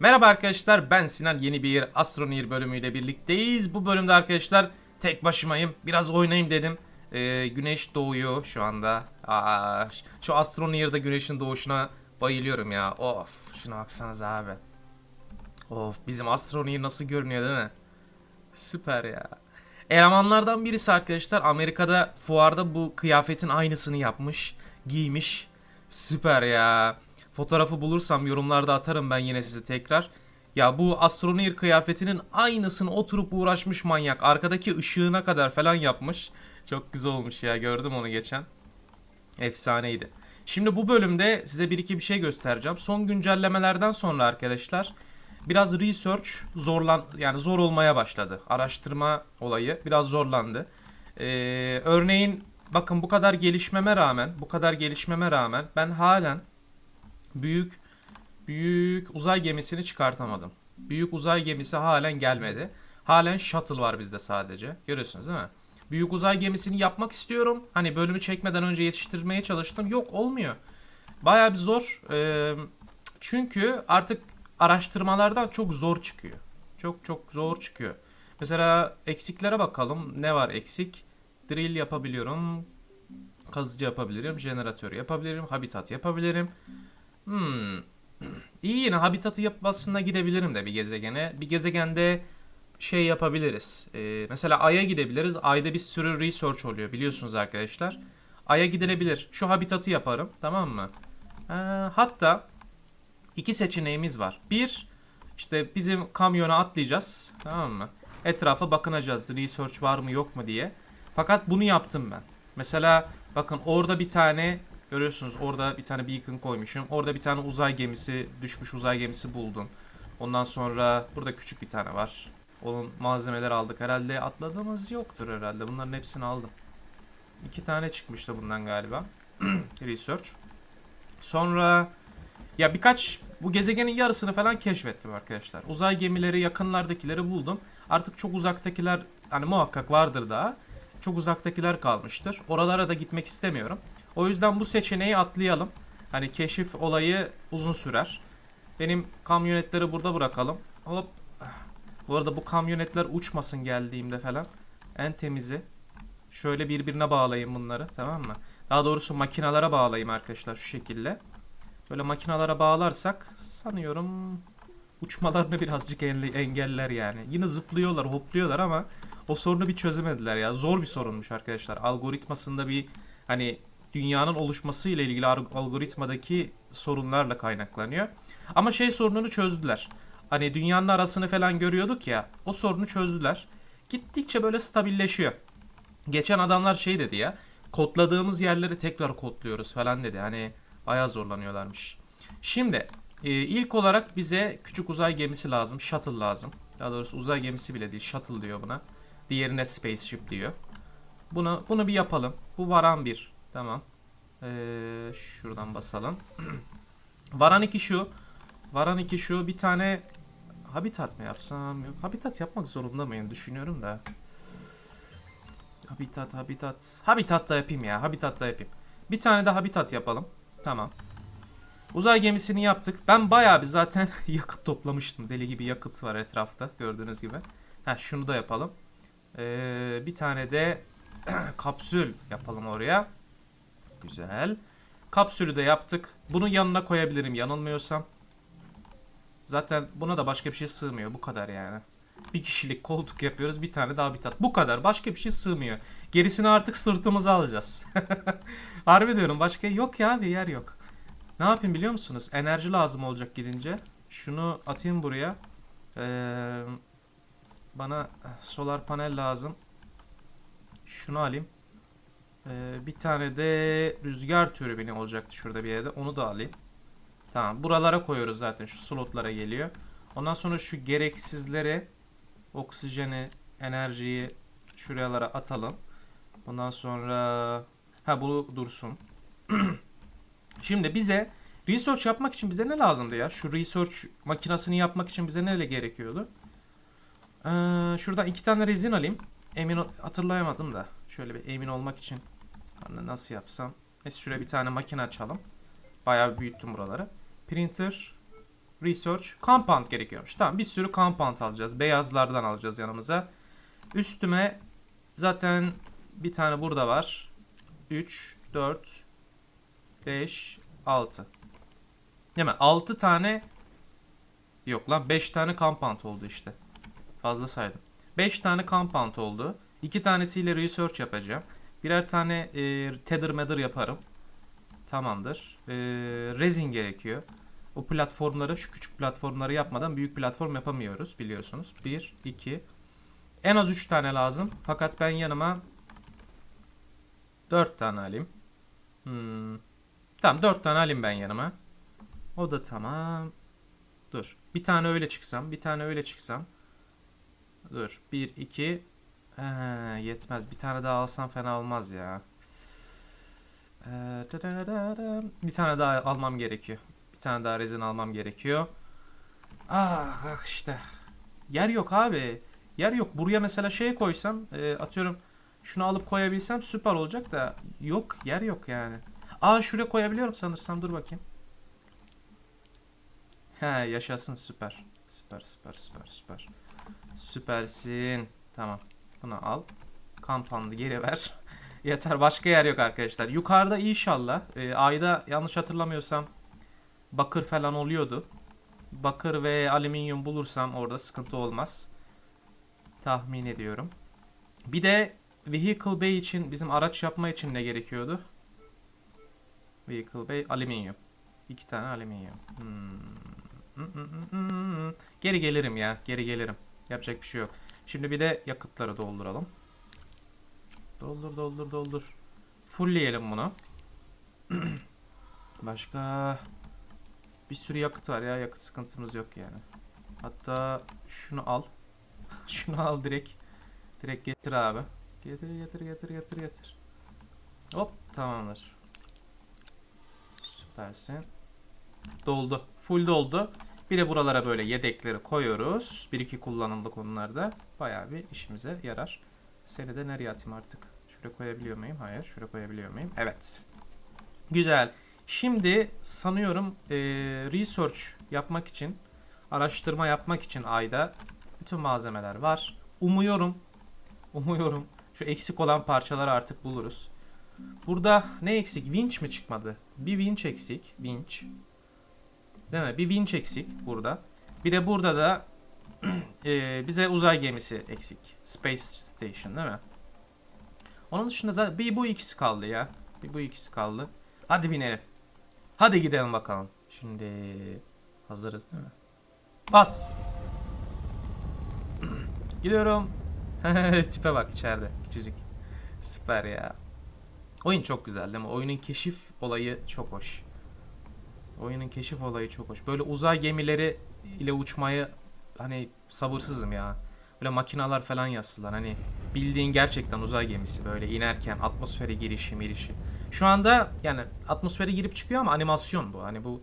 Merhaba arkadaşlar ben Sinan yeni bir Astroneer bölümüyle birlikteyiz. Bu bölümde arkadaşlar tek başımayım biraz oynayayım dedim. Ee, güneş doğuyor şu anda. Aa, şu Astroneer'da güneşin doğuşuna bayılıyorum ya. Of şuna baksanıza abi. Of bizim Astroneer nasıl görünüyor değil mi? Süper ya. Elemanlardan birisi arkadaşlar Amerika'da fuarda bu kıyafetin aynısını yapmış, giymiş. Süper ya. Fotoğrafı bulursam yorumlarda atarım ben yine size tekrar. Ya bu Astroneer kıyafetinin aynısını oturup uğraşmış manyak. Arkadaki ışığına kadar falan yapmış. Çok güzel olmuş ya gördüm onu geçen. Efsaneydi. Şimdi bu bölümde size bir iki bir şey göstereceğim. Son güncellemelerden sonra arkadaşlar biraz research zorlan yani zor olmaya başladı. Araştırma olayı biraz zorlandı. Ee, örneğin bakın bu kadar gelişmeme rağmen, bu kadar gelişmeme rağmen ben halen büyük büyük uzay gemisini çıkartamadım. Büyük uzay gemisi halen gelmedi. Halen shuttle var bizde sadece. Görüyorsunuz değil mi? Büyük uzay gemisini yapmak istiyorum. Hani bölümü çekmeden önce yetiştirmeye çalıştım. Yok olmuyor. Bayağı bir zor. Ee, çünkü artık araştırmalardan çok zor çıkıyor. Çok çok zor çıkıyor. Mesela eksiklere bakalım. Ne var eksik? Drill yapabiliyorum. Kazıcı yapabilirim. Jeneratör yapabilirim. Habitat yapabilirim. Hmm. İyi yine habitatı yapmasına gidebilirim de bir gezegene. Bir gezegende şey yapabiliriz. Ee, mesela Ay'a gidebiliriz. Ay'da bir sürü research oluyor biliyorsunuz arkadaşlar. Ay'a gidilebilir. Şu habitatı yaparım tamam mı? Ee, hatta iki seçeneğimiz var. Bir işte bizim kamyona atlayacağız tamam mı? Etrafa bakınacağız research var mı yok mu diye. Fakat bunu yaptım ben. Mesela bakın orada bir tane görüyorsunuz orada bir tane beacon koymuşum. Orada bir tane uzay gemisi düşmüş uzay gemisi buldum. Ondan sonra burada küçük bir tane var. Onun malzemeler aldık. Herhalde atladığımız yoktur herhalde. Bunların hepsini aldım. İki tane çıkmıştı bundan galiba. Research. Sonra ya birkaç bu gezegenin yarısını falan keşfettim arkadaşlar. Uzay gemileri yakınlardakileri buldum. Artık çok uzaktakiler hani muhakkak vardır daha. Çok uzaktakiler kalmıştır. Oralara da gitmek istemiyorum. O yüzden bu seçeneği atlayalım. Hani keşif olayı uzun sürer. Benim kamyonetleri burada bırakalım. Hop. Bu arada bu kamyonetler uçmasın geldiğimde falan. En temizi. Şöyle birbirine bağlayayım bunları tamam mı? Daha doğrusu makinalara bağlayayım arkadaşlar şu şekilde. Böyle makinalara bağlarsak sanıyorum uçmalarını birazcık engeller yani. Yine zıplıyorlar, hopluyorlar ama o sorunu bir çözemediler ya. Zor bir sorunmuş arkadaşlar. Algoritmasında bir hani dünyanın oluşması ile ilgili algoritmadaki sorunlarla kaynaklanıyor. Ama şey sorununu çözdüler. Hani dünyanın arasını falan görüyorduk ya. O sorunu çözdüler. Gittikçe böyle stabilleşiyor. Geçen adamlar şey dedi ya. Kodladığımız yerleri tekrar kodluyoruz falan dedi. Hani bayağı zorlanıyorlarmış. Şimdi e, ilk olarak bize küçük uzay gemisi lazım. Shuttle lazım. Daha doğrusu uzay gemisi bile değil. Shuttle diyor buna. Diğerine spaceship diyor. Bunu bunu bir yapalım. Bu varan bir. Tamam. Ee, şuradan basalım. varan 2 şu. Varan 2 şu. Bir tane habitat mı yapsam? Yok. Habitat yapmak zorunda mıyım? Düşünüyorum da. Habitat, habitat. Habitat da yapayım ya. Habitat da yapayım. Bir tane de habitat yapalım. Tamam. Uzay gemisini yaptık. Ben bayağı bir zaten yakıt toplamıştım. Deli gibi yakıt var etrafta gördüğünüz gibi. Ha şunu da yapalım. Ee, bir tane de kapsül yapalım oraya. Güzel. Kapsülü de yaptık. Bunun yanına koyabilirim yanılmıyorsam. Zaten buna da başka bir şey sığmıyor. Bu kadar yani. Bir kişilik koltuk yapıyoruz. Bir tane daha habitat. Bu kadar. Başka bir şey sığmıyor. Gerisini artık sırtımıza alacağız. Harbi diyorum. Başka yok ya bir yer yok. Ne yapayım biliyor musunuz? Enerji lazım olacak gidince. Şunu atayım buraya. Ee, bana solar panel lazım. Şunu alayım. Ee, bir tane de rüzgar türbini olacaktı şurada bir yerde. Onu da alayım. Tamam. Buralara koyuyoruz zaten. Şu slotlara geliyor. Ondan sonra şu gereksizleri oksijeni, enerjiyi şuralara atalım. Ondan sonra ha bu dursun. Şimdi bize research yapmak için bize ne lazımdı ya? Şu research makinesini yapmak için bize ne gerekiyordu? Ee, şuradan iki tane rezin alayım. Emin hatırlayamadım da. Şöyle bir emin olmak için de nasıl yapsam. Neyse şuraya bir tane makine açalım. Bayağı büyüttüm buraları. Printer Research. Compound gerekiyormuş. Tamam bir sürü compound alacağız. Beyazlardan alacağız yanımıza. Üstüme zaten bir tane burada var. 3, 4, 5, 6. Değil mi? 6 tane yok lan 5 tane compound oldu işte. Fazla saydım. 5 tane compound oldu. 2 tanesiyle research yapacağım. Birer tane e, tether mather yaparım. Tamamdır. E, resin gerekiyor. O platformları, şu küçük platformları yapmadan büyük platform yapamıyoruz biliyorsunuz. 1, 2. En az 3 tane lazım. Fakat ben yanıma 4 tane alayım. Hmm. Tamam 4 tane alayım ben yanıma. O da tamam. Dur. Bir tane öyle çıksam, bir tane öyle çıksam. Dur. 1, 2. Ee, yetmez. Bir tane daha alsam fena olmaz ya. Ee, bir tane daha almam gerekiyor. Bir tane daha rezin almam gerekiyor. Ah, ah işte. Yer yok abi. Yer yok. Buraya mesela şey koysam, e, atıyorum şunu alıp koyabilsem süper olacak da yok, yer yok yani. Aa şuraya koyabiliyorum sanırsam. Dur bakayım. He yaşasın süper. Süper süper süper süper. Süpersin. Tamam. Bunu al. Kampandı geri ver. Yeter başka yer yok arkadaşlar. Yukarıda inşallah e, ayda yanlış hatırlamıyorsam bakır falan oluyordu. Bakır ve alüminyum bulursam orada sıkıntı olmaz. Tahmin ediyorum. Bir de Vehicle Bay için bizim araç yapma için ne gerekiyordu? Vehicle Bay alüminyum. İki tane alüminyum. Hmm, hmm, hmm, hmm. Geri gelirim ya. Geri gelirim. Yapacak bir şey yok. Şimdi bir de yakıtları dolduralım. Doldur doldur doldur. Fullleyelim bunu. Başka bir sürü yakıt var ya. Yakıt sıkıntımız yok yani. Hatta şunu al. şunu al direkt. Direkt getir abi. Getir getir getir getir getir. Hop tamamdır. Süpersin. Doldu. Full doldu. Bir de buralara böyle yedekleri koyuyoruz. Bir iki kullanımlık onlarda. Bayağı bir işimize yarar. Seni de nereye atayım artık? Şuraya koyabiliyor muyum? Hayır. Şuraya koyabiliyor muyum? Evet. Güzel. Şimdi sanıyorum eee, research yapmak için, araştırma yapmak için ayda bütün malzemeler var. Umuyorum, umuyorum şu eksik olan parçaları artık buluruz. Burada ne eksik? Winch mi çıkmadı? Bir winch eksik. Winch. Değil mi? Bir winch eksik burada. Bir de burada da eee, bize uzay gemisi eksik. Space Station değil mi? Onun dışında zaten bir bu ikisi kaldı ya. Bir bu ikisi kaldı. Hadi binelim. Hadi gidelim bakalım. Şimdi hazırız değil mi? Bas. Gidiyorum. Tipe bak içeride. Küçücük. Süper ya. Oyun çok güzel değil mi? Oyunun keşif olayı çok hoş. Oyunun keşif olayı çok hoş. Böyle uzay gemileri ile uçmayı hani sabırsızım ya. Böyle makinalar falan yapsınlar. Hani bildiğin gerçekten uzay gemisi böyle inerken atmosfere girişi mirişi. Şu anda yani atmosfere girip çıkıyor ama animasyon bu. Hani bu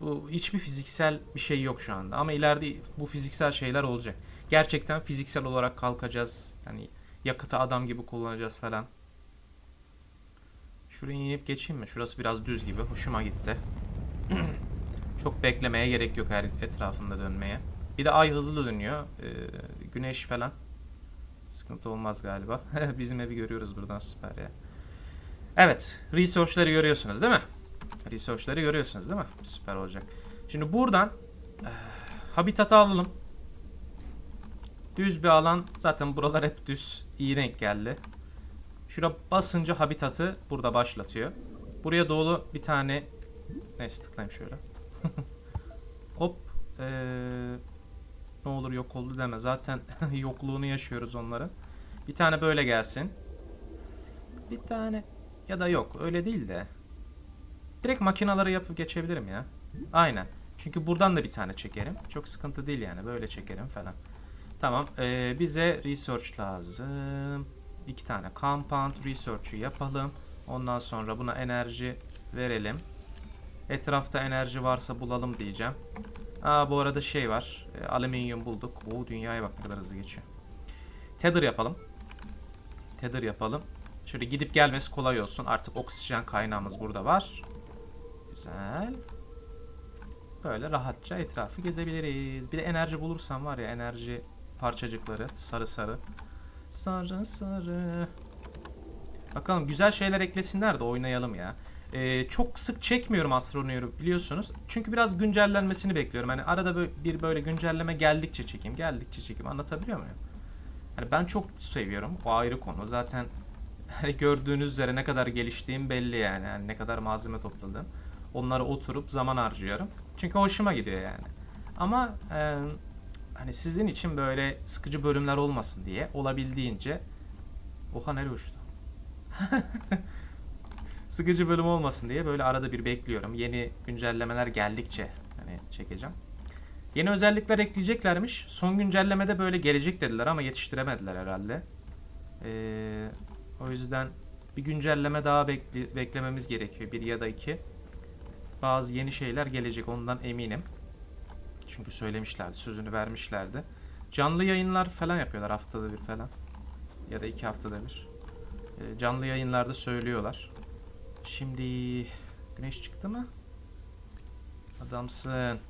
bu hiçbir fiziksel bir şey yok şu anda. Ama ileride bu fiziksel şeyler olacak. Gerçekten fiziksel olarak kalkacağız. Yani yakıtı adam gibi kullanacağız falan. Şuraya inip geçeyim mi? Şurası biraz düz gibi. Hoşuma gitti. Çok beklemeye gerek yok her etrafında dönmeye. Bir de ay hızlı dönüyor. Ee, güneş falan. Sıkıntı olmaz galiba. Bizim evi görüyoruz buradan süper ya. Evet. Research'ları görüyorsunuz değil mi? Research'ları görüyorsunuz değil mi? Süper olacak. Şimdi buradan eh, habitatı alalım. Düz bir alan. Zaten buralar hep düz. İyi denk geldi. Şura basınca habitatı burada başlatıyor. Buraya doğru bir tane neyse tıklayayım şöyle. Hop. Ee, ne olur yok oldu deme. Zaten yokluğunu yaşıyoruz onların. Bir tane böyle gelsin. Bir tane ya da yok öyle değil de. Direkt makinaları yapıp geçebilirim ya. Aynen. Çünkü buradan da bir tane çekerim. Çok sıkıntı değil yani. Böyle çekerim falan. Tamam. ee, bize research lazım. İki tane compound research'ü yapalım. Ondan sonra buna enerji verelim. Etrafta enerji varsa bulalım diyeceğim. Aa bu arada şey var. E, alüminyum bulduk. Oo dünyaya bak ne kadar hızlı geçiyor. Tether yapalım. Tether yapalım. Şöyle gidip gelmesi kolay olsun. Artık oksijen kaynağımız burada var. Güzel. böyle rahatça etrafı gezebiliriz. Bir de enerji bulursam var ya enerji parçacıkları sarı sarı. Sarı sarı. Bakalım güzel şeyler eklesinler de oynayalım ya. Ee, çok sık çekmiyorum Astroneer'ı biliyorsunuz. Çünkü biraz güncellenmesini bekliyorum. Hani arada bö- bir böyle güncelleme geldikçe çekeyim, geldikçe çekeyim. Anlatabiliyor muyum? Hani ben çok seviyorum. O ayrı konu. Zaten hani gördüğünüz üzere ne kadar geliştiğim belli yani. yani ne kadar malzeme topladım. Onlara oturup zaman harcıyorum. Çünkü hoşuma gidiyor yani. Ama e, hani sizin için böyle sıkıcı bölümler olmasın diye olabildiğince Oha nereye uçtu? sıkıcı bölüm olmasın diye böyle arada bir bekliyorum. Yeni güncellemeler geldikçe hani çekeceğim. Yeni özellikler ekleyeceklermiş. Son güncellemede böyle gelecek dediler ama yetiştiremediler herhalde. Ee, o yüzden bir güncelleme daha bekli- beklememiz gerekiyor. Bir ya da iki. Bazı yeni şeyler gelecek ondan eminim. Çünkü söylemişlerdi, sözünü vermişlerdi. Canlı yayınlar falan yapıyorlar haftada bir falan. Ya da iki haftada bir. Ee, canlı yayınlarda söylüyorlar. Şimdi güneş çıktı mı? Adamsın.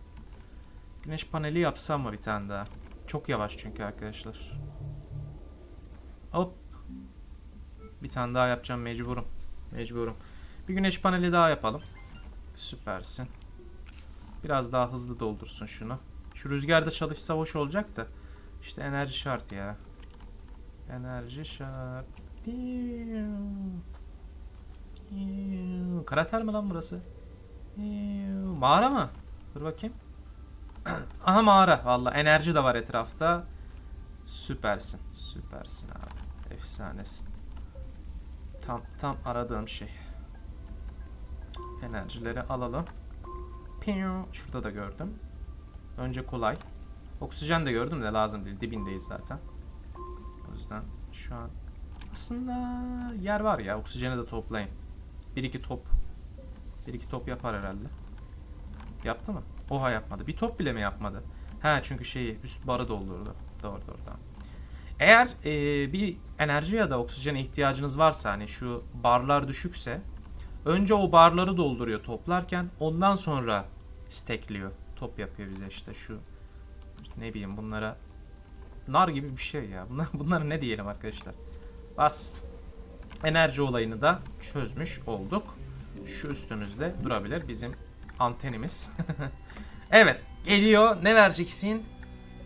Güneş paneli yapsam mı bir tane daha? Çok yavaş çünkü arkadaşlar. Hop. Bir tane daha yapacağım mecburum. Mecburum. Bir güneş paneli daha yapalım. Süpersin. Biraz daha hızlı doldursun şunu. Şu rüzgarda çalışsa hoş olacak da. İşte enerji şart ya. Enerji şart. Krater mi lan burası? Mağara mı? Dur bakayım. Aha mağara. Valla enerji de var etrafta. Süpersin. Süpersin abi. Efsanesin. Tam tam aradığım şey. Enerjileri alalım. Şurada da gördüm. Önce kolay. Oksijen de gördüm de lazım değil. Dibindeyiz zaten. O yüzden şu an aslında yer var ya. Oksijeni de toplayın. Bir iki top. Bir iki top yapar herhalde. Yaptı mı? Oha yapmadı. Bir top bile mi yapmadı? Ha çünkü şeyi üst barı doldurdu. Doğru doğru tamam. Eğer e, bir enerji ya da oksijene ihtiyacınız varsa hani şu barlar düşükse önce o barları dolduruyor toplarken ondan sonra stekliyor. Top yapıyor bize işte şu ne bileyim bunlara nar gibi bir şey ya. Bunlar, bunlara ne diyelim arkadaşlar. Bas. Enerji olayını da çözmüş olduk. Şu üstümüzde durabilir bizim antenimiz. evet geliyor. Ne vereceksin?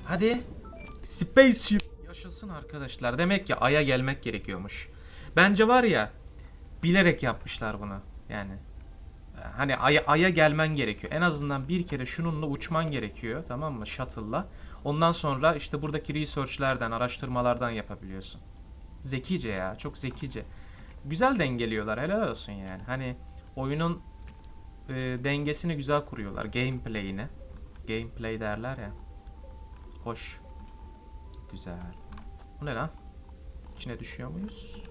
Hadi. Spaceship. Yaşasın arkadaşlar. Demek ki Ay'a gelmek gerekiyormuş. Bence var ya bilerek yapmışlar bunu. Yani hani Ay'a Ay'a gelmen gerekiyor. En azından bir kere şununla uçman gerekiyor. Tamam mı? Shuttle'la. Ondan sonra işte buradaki research'lerden, araştırmalardan yapabiliyorsun. Zekice ya. Çok zekice. Güzel dengeliyorlar. Helal olsun yani. Hani oyunun e, dengesini güzel kuruyorlar. Gameplay'ini. Gameplay derler ya. Hoş. Güzel. Bu ne lan? İçine düşüyor muyuz?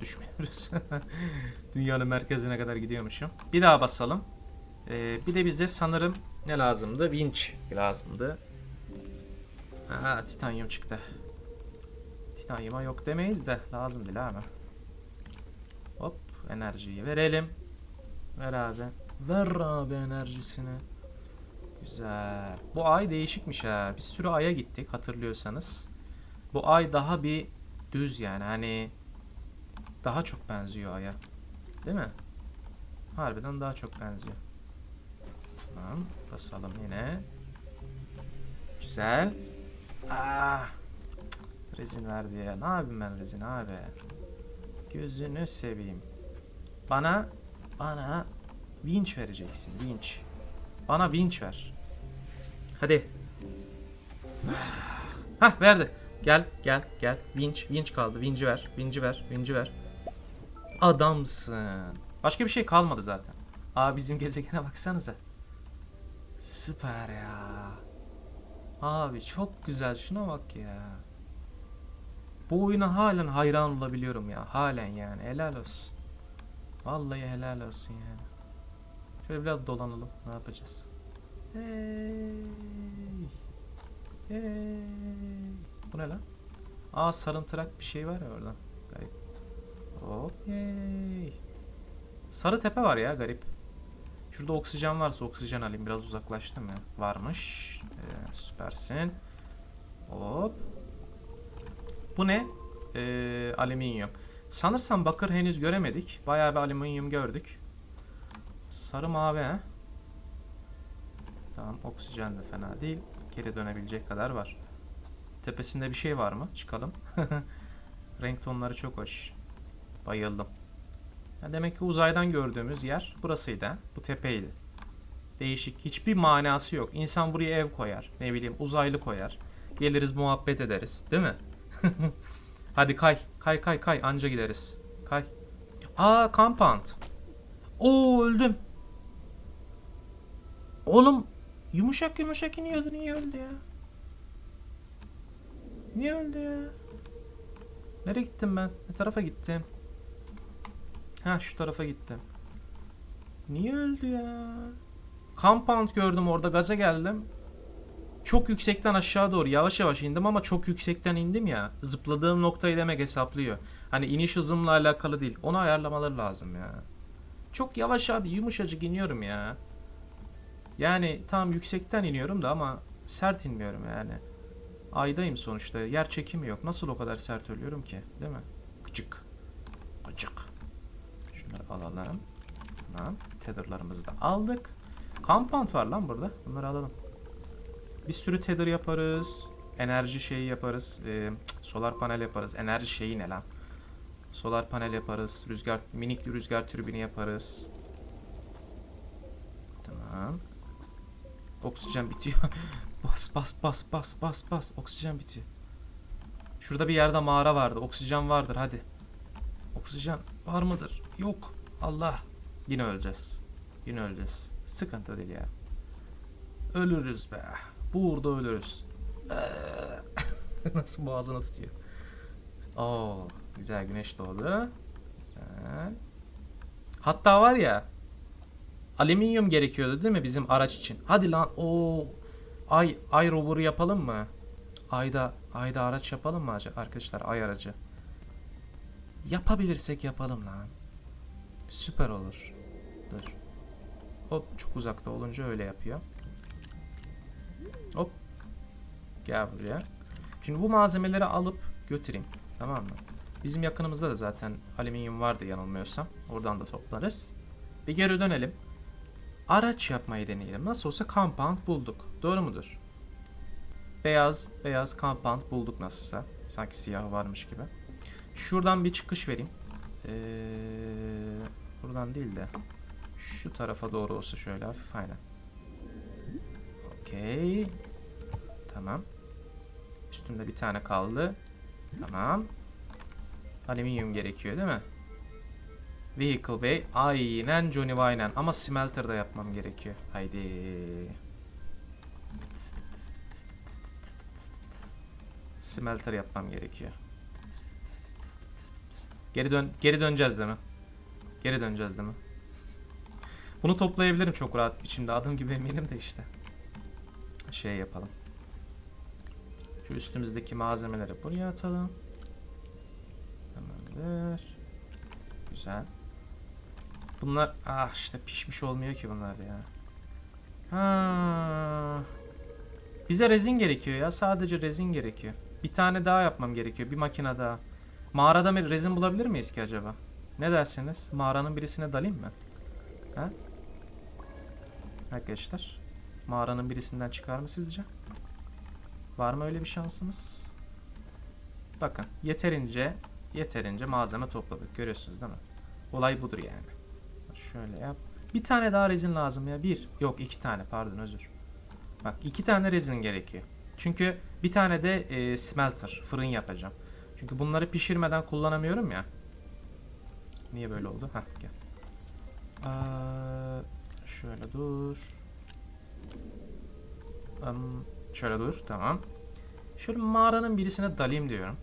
Düşmüyoruz. Dünyanın merkezine kadar gidiyormuşum. Bir daha basalım. Ee, bir de bize sanırım ne lazımdı? Winch lazımdı. Aha titanyum çıktı. Titanyuma yok demeyiz de lazım değil abi. Enerjiyi verelim. Ver abi. Ver abi enerjisini. Güzel. Bu ay değişikmiş ha. Bir sürü aya gittik hatırlıyorsanız. Bu ay daha bir düz yani hani daha çok benziyor aya. Değil mi? Harbiden daha çok benziyor. Tamam. Basalım yine. Güzel. Ah. Rezin verdi ya. Ne yapayım ben rezin abi? Gözünü seveyim. Bana bana vinç vereceksin. Vinç. Bana vinç ver. Hadi. Hah verdi. Gel gel gel. Vinç vinç kaldı. Vinci ver. Vinci ver. Vinci ver. Adamsın. Başka bir şey kalmadı zaten. Aa bizim gezegene baksanıza. Süper ya. Abi çok güzel. Şuna bak ya. Bu oyuna halen hayran olabiliyorum ya. Halen yani. Helal olsun. Vallahi helal olsun yani. Şöyle biraz dolanalım. Ne yapacağız? Hey. Hey. Bu ne lan? Aa sarımtırak bir şey var ya orada. Garip. Hop. Hey. Sarı tepe var ya garip. Şurada oksijen varsa oksijen alayım. Biraz uzaklaştım ya. Varmış. Ee, süpersin. Hop. Bu ne? Ee, alüminyum. Sanırsam bakır henüz göremedik. Bayağı bir alüminyum gördük. Sarı mavi he. Tamam oksijen de fena değil. Geri dönebilecek kadar var. Tepesinde bir şey var mı? Çıkalım. Renk tonları çok hoş. Bayıldım. Ya demek ki uzaydan gördüğümüz yer burasıydı. Bu tepeydi. Değişik. Hiçbir manası yok. İnsan buraya ev koyar. Ne bileyim uzaylı koyar. Geliriz muhabbet ederiz. Değil mi? Hadi kay. Kay kay kay. Anca gideriz. Kay. Aa compound. Oo öldüm. Oğlum yumuşak yumuşak iniyordu. Niye öldü ya? Niye öldü ya? Nereye gittim ben? Ne tarafa gittim? Ha şu tarafa gittim. Niye öldü ya? Compound gördüm orada gaza geldim. Çok yüksekten aşağı doğru yavaş yavaş indim ama çok yüksekten indim ya. Zıpladığım noktayı demek hesaplıyor. Hani iniş hızımla alakalı değil. Onu ayarlamaları lazım ya. Çok yavaş abi yumuşacık iniyorum ya. Yani tam yüksekten iniyorum da ama sert inmiyorum yani. Aydayım sonuçta. Yer çekimi yok. Nasıl o kadar sert ölüyorum ki? Değil mi? Gıcık. Gıcık. Şunları alalım. Tamam. Tether'larımızı da aldık. Compound var lan burada. Bunları alalım. Bir sürü tether yaparız. Enerji şeyi yaparız. Cık, solar panel yaparız. Enerji şeyi ne lan? Solar panel yaparız. Rüzgar minik bir rüzgar türbini yaparız. Tamam. Oksijen bitiyor. bas bas bas bas bas bas. Oksijen bitiyor. Şurada bir yerde mağara vardı. Oksijen vardır hadi. Oksijen var mıdır? Yok. Allah. Yine öleceğiz. Yine öleceğiz. Sıkıntı değil ya. Ölürüz be. Burada ölürüz. Nasıl boğazını tutuyor. Oo, güzel güneş doğdu. Güzel. Hatta var ya alüminyum gerekiyordu değil mi bizim araç için? Hadi lan o ay ay rover'ı yapalım mı? Ayda ayda araç yapalım mı acaba arkadaşlar ay aracı? Yapabilirsek yapalım lan. Süper olur. Dur. Hop çok uzakta olunca öyle yapıyor. Hop. Gel buraya. Şimdi bu malzemeleri alıp götüreyim. Tamam mı? Bizim yakınımızda da zaten alüminyum vardı yanılmıyorsam. Oradan da toplarız. Bir geri dönelim. Araç yapmayı deneyelim. Nasıl olsa compound bulduk. Doğru mudur? Beyaz, beyaz compound bulduk nasılsa. Sanki siyah varmış gibi. Şuradan bir çıkış vereyim. Ee, buradan değil de şu tarafa doğru olsa şöyle hafif aynen. Okey. Tamam. Üstümde bir tane kaldı. Tamam. Alüminyum gerekiyor değil mi? Vehicle Bay. Aynen Johnny Waynen. Ama smelter da yapmam gerekiyor. Haydi. Smelter yapmam gerekiyor. Geri dön geri döneceğiz değil mi? Geri döneceğiz değil mi? Bunu toplayabilirim çok rahat biçimde. Adım gibi eminim de işte. Şey yapalım. Şu üstümüzdeki malzemeleri buraya atalım. Tamamdır. Güzel. Bunlar ah işte pişmiş olmuyor ki bunlar ya. Ha. Bize rezin gerekiyor ya. Sadece rezin gerekiyor. Bir tane daha yapmam gerekiyor. Bir makine daha. Mağarada bir rezin bulabilir miyiz ki acaba? Ne dersiniz? Mağaranın birisine dalayım mı? Ha? Arkadaşlar. Mağaranın birisinden çıkar mı sizce? Var mı öyle bir şansımız? Bakın yeterince yeterince malzeme topladık. Görüyorsunuz değil mi? Olay budur yani. Şöyle yap. Bir tane daha rezin lazım ya. Bir. Yok iki tane pardon özür. Bak iki tane rezin gerekiyor. Çünkü bir tane de e, smelter fırın yapacağım. Çünkü bunları pişirmeden kullanamıyorum ya. Niye böyle oldu? Heh gel. Aa, şöyle dur. Am, şöyle dur tamam. Şöyle mağaranın birisine dalayım diyorum.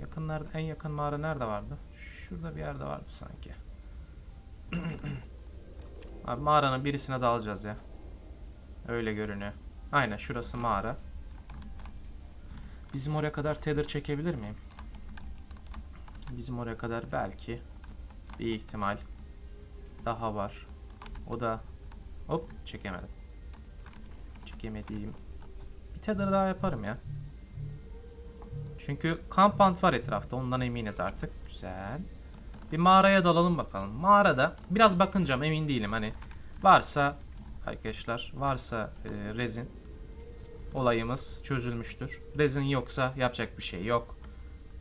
Yakınlarda en yakın mağara nerede vardı? Şurada bir yerde vardı sanki. Abi mağaranın birisine dalacağız ya. Öyle görünüyor. Aynen şurası mağara. Bizim oraya kadar tether çekebilir miyim? Bizim oraya kadar belki bir ihtimal daha var. O da Hop çekemedim. Çekemediğim. Bir tether daha yaparım ya. Çünkü kampant var etrafta ondan eminiz artık. Güzel. Bir mağaraya dalalım bakalım. Mağarada biraz bakınacağım emin değilim hani varsa arkadaşlar varsa e, rezin olayımız çözülmüştür. Rezin yoksa yapacak bir şey yok.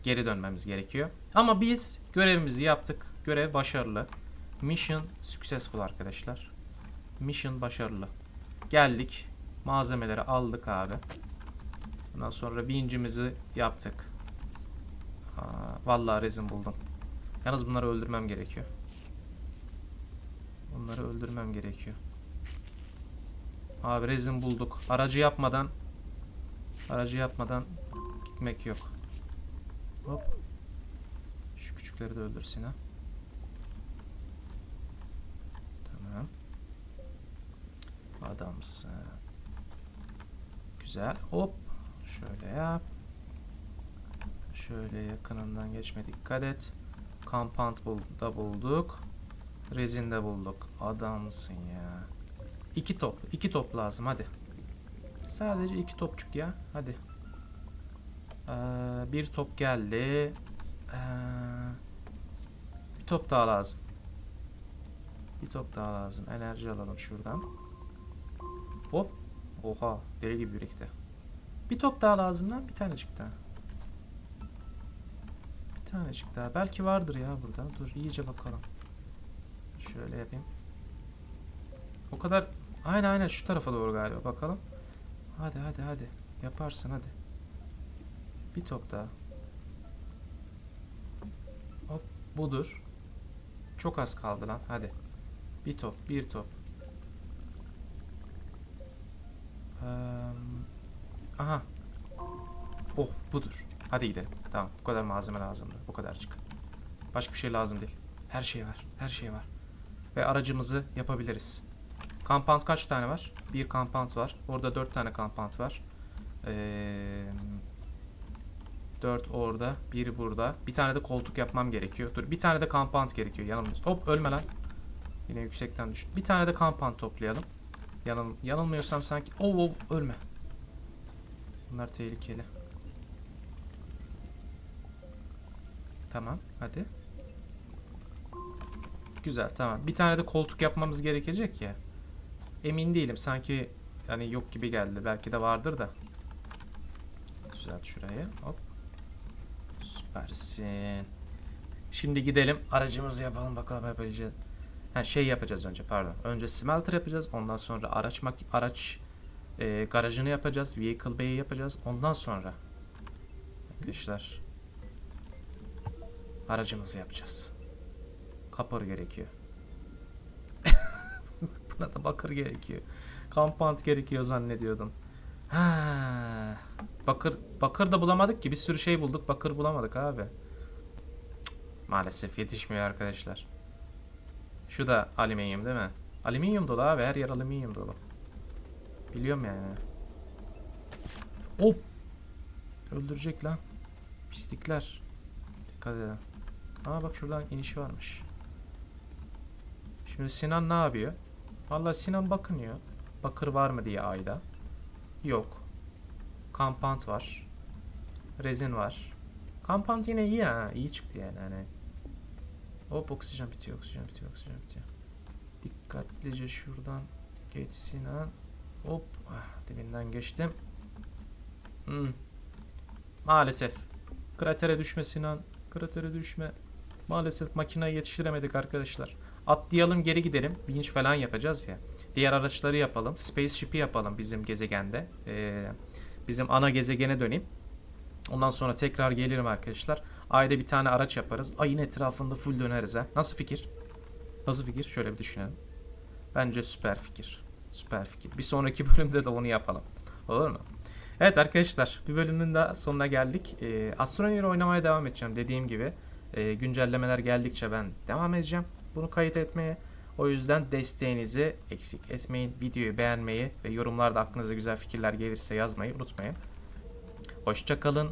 Geri dönmemiz gerekiyor. Ama biz görevimizi yaptık. Görev başarılı. Mission successful arkadaşlar. Mission başarılı. Geldik. Malzemeleri aldık abi. Ondan sonra vincimizi yaptık. Aa, vallahi rezin buldum. Yalnız bunları öldürmem gerekiyor. Bunları öldürmem gerekiyor. Abi rezin bulduk. Aracı yapmadan aracı yapmadan gitmek yok. Hop. Şu küçükleri de öldürsün ha. Tamam. Adamsın. Güzel. Hop. Şöyle yap. Şöyle yakınından geçme dikkat et. Kampant da bulduk. Rezin de bulduk. Adamsın ya. İki top. iki top lazım hadi. Sadece iki topçuk ya. Hadi. Ee, bir top geldi. Ee, bir top daha lazım. Bir top daha lazım. Enerji alalım şuradan. Hop. Oha. Deli gibi birikti. Bir top daha lazım lan. Bir tanecik daha. Bir tanecik daha. Belki vardır ya burada. Dur iyice bakalım. Şöyle yapayım. O kadar... Aynen aynen şu tarafa doğru galiba. Bakalım. Hadi hadi hadi. Yaparsın hadi. Bir top daha. Hop budur. Çok az kaldı lan. Hadi. Bir top, bir top. Eee, aha. Oh budur. Hadi gidelim. Tamam. Bu kadar malzeme lazımdı. Bu kadar çık. Başka bir şey lazım değil. Her şey var. Her şey var. Ve aracımızı yapabiliriz. Kampant kaç tane var? Bir kampant var. Orada dört tane kampant var. Ee, dört orada. Bir burada. Bir tane de koltuk yapmam gerekiyor. Dur bir tane de kampant gerekiyor. Yanılmıyor. Hop ölme lan. Yine yüksekten düştü. Bir tane de kampant toplayalım. Yanıl, yanılmıyorsam sanki... Oh, oh ölme. Bunlar tehlikeli. Tamam hadi. Güzel tamam. Bir tane de koltuk yapmamız gerekecek ya. Emin değilim. Sanki yani yok gibi geldi. Belki de vardır da. Düzelt şurayı. Hop. Süpersin. Şimdi gidelim aracımızı yapalım bakalım yapabileceğiz. Ha şey yapacağız önce pardon. Önce smelter yapacağız. Ondan sonra araç mak araç e, garajını yapacağız. Vehicle bay'i yapacağız. Ondan sonra arkadaşlar aracımızı yapacağız. Kapır gerekiyor. Buna da bakır gerekiyor. Kampant gerekiyor zannediyordum. Ha, bakır bakır da bulamadık ki bir sürü şey bulduk. Bakır bulamadık abi. Cık, maalesef yetişmiyor arkadaşlar. Şu da alüminyum değil mi? Alüminyum dolu abi. Her yer alüminyum dolu. Biliyorum yani. Hop. Öldürecek lan. Pislikler. Dikkat edin. Aa bak şuradan iniş varmış. Şimdi Sinan ne yapıyor? Vallahi Sinan bakınıyor. Bakır var mı diye ayda. Yok. Kampant var. Rezin var. Kampant yine iyi ha. İyi çıktı yani hani. Hop oksijen bitiyor, oksijen bitiyor, oksijen bitiyor. Dikkatlice şuradan geç Sinan. Hop ah, dibinden geçtim. Hmm. Maalesef. Kratere düşme Sinan. Kratere düşme. Maalesef makineyi yetiştiremedik arkadaşlar. Atlayalım geri gidelim. Vinç falan yapacağız ya. Diğer araçları yapalım. Spaceship'i yapalım bizim gezegende. Ee, bizim ana gezegene döneyim. Ondan sonra tekrar gelirim arkadaşlar. Ayda bir tane araç yaparız. Ayın etrafında full döneriz ha. Nasıl fikir? Nasıl fikir? Şöyle bir düşünelim. Bence süper fikir. Süper fikir. Bir sonraki bölümde de onu yapalım. Olur mu? Evet arkadaşlar bir bölümün daha sonuna geldik. Ee, Astroneer oynamaya devam edeceğim dediğim gibi. Ee, güncellemeler geldikçe ben devam edeceğim bunu kayıt etmeye. O yüzden desteğinizi eksik etmeyin. Videoyu beğenmeyi ve yorumlarda aklınıza güzel fikirler gelirse yazmayı unutmayın. Hoşçakalın.